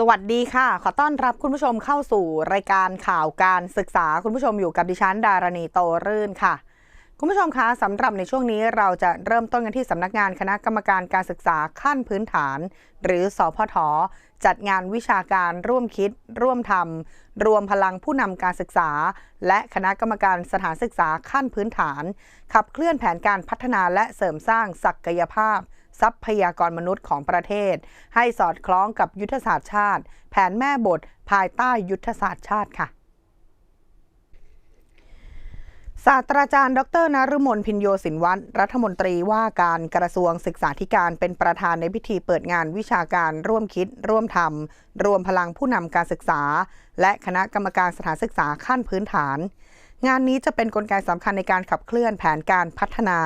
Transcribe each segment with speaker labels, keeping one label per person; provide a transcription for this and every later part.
Speaker 1: สวัสดีค่ะ ขอต้อนรับคุณผู้ชมเข้าสู่รายการข่าวการศึกษาคุณผู้ชมอยู่กับดิฉันดารณีโตรื่นค่ะ คุณผู้ชมคะสำหรับในช่วงนี้เราจะเริ่มต้นกันที่สำนักงานคณะกรรมการการศึกษาขั้นพื้นฐาน หรือสพทจัดงานวิชาการร่วมคิด ร่วมทำรวมพลังผู้นำการศึกษา และคณะกรรมการสถานศึกษาขั้นพื้นฐาน ขับเคลื่อนแผนการพัฒนาและเสริมสร้างศักยภาพ ทรัพยากรมนุษย์ของประเทศ ให้สอดคล้องกับยุทธศาสตร์ชาติ แผนแม่บทภายใต้ยุทธศาสตร์ชาติค่ะศาสตราจารย์ ดรนฤมลพินโยสินวัตรรัฐมนตรีว่าการกระทรวงศึกษาธิการเป็นประธานในพิธีเปิดงานวิชาการร่วมคิด ร่วมทำรวมพลังผู้นำการศึกษา และคณะกรรมการสถานศึกษาขั้นพื้นฐาน งานนี้จะเป็นนกลไกสำคัญในการขับเคลื่อนแผนการพัฒนา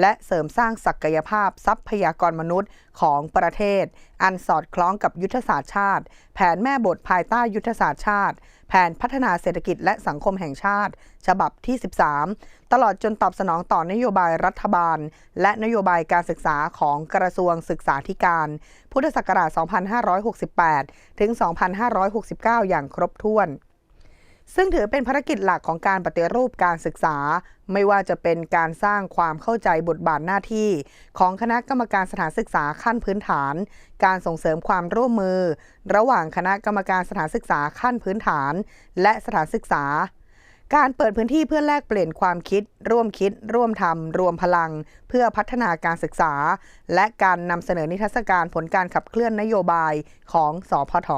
Speaker 1: และเสริมสร้างศักยภาพทรัพยากรมนุษย์ของประเทศ อันสอดคล้องกับยุทธศาสตร์ชาติ แผนแม่บทภายใต้ยุทธศาสตร์ชาติ แผนพัฒนาเศรษฐกิจและสังคมแห่งชาติ ฉบับที่ 13 ตลอดจนตอบสนองต่อนโยบายรัฐบาล และนโยบายการศึกษาของกระทรวงศึกษาธิการ พุทธศักราช 2568 ถึง 2569 อย่างครบถ้วน ซึ่งถือเป็นภารกิจหลักของการปฏิรูปการศึกษา ไม่ว่าจะเป็นการสร้างความเข้าใจบทบาทหน้าที่ ของคณะกรรมการสถานศึกษาขั้นพื้นฐาน การส่งเสริมความร่วมมือ ระหว่างคณะกรรมการสถานศึกษาขั้นพื้นฐาน และสถานศึกษาการเปิดพื้นที่เพื่อแลกเปลี่ยนความคิด ร่วมคิด ร่วมทำรวมพลัง เพื่อพัฒนาการศึกษา และการนำเสนอนิทรรศการผลการขับเคลื่อนนโยบายของสพท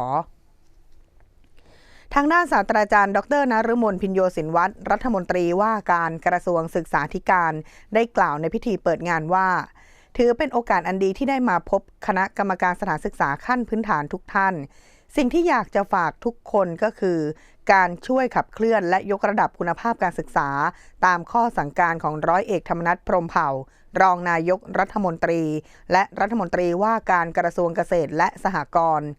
Speaker 1: ทางด้านศาสตราจารย์ ดรนฤมลพินโยสินวัตรรัฐมนตรีว่าการกระทรวงศึกษาธิการ ได้กล่าวในพิธีเปิดงานว่า ถือเป็นโอกาสอันดีที่ได้มาพบคณะกรรมการสถานศึกษาขั้นพื้นฐานทุกท่าน สิ่งที่อยากจะฝากทุกคนก็คือ การช่วยขับเคลื่อนและยกระดับคุณภาพการศึกษา ตามข้อสั่งการของร้อยเอกธรรมนัฐพรมเผ่า รองนายกรัฐมนตรี และรัฐมนตรีว่าการกระทรวงเกษตรและสหกรณ์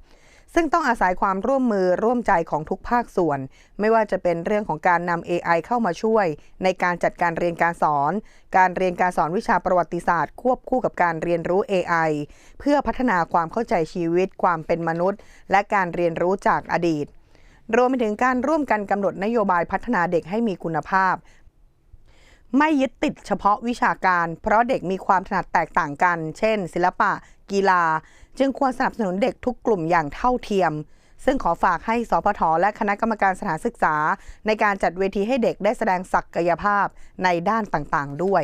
Speaker 1: ซึ่งต้องอาศัยความร่วมมือร่วมใจของทุกภาคส่วน ไม่ว่าจะเป็นเรื่องของการนำ AI เข้ามาช่วย ในการจัดการเรียนการสอน การเรียนการสอนวิชาประวัติศาสตร์ ควบคู่กับการเรียนรู้ AI เพื่อพัฒนาความเข้าใจชีวิต ความเป็นมนุษย์ และการเรียนรู้จากอดีตรวมไปถึงการร่วมกันกำหนดนโยบายพัฒนาเด็กให้มีคุณภาพ ไม่ยึดติดเฉพาะวิชาการ เพราะเด็กมีความถนัดแตกต่างกัน เช่น ศิลปะ กีฬา จึงควรสนับสนุนเด็กทุกกลุ่มอย่างเท่าเทียม ซึ่งขอฝากให้สพทและคณะกรรมการสถานศึกษา ในการจัดเวทีให้เด็กได้แสดงศักยภาพในด้านต่างๆ ด้วย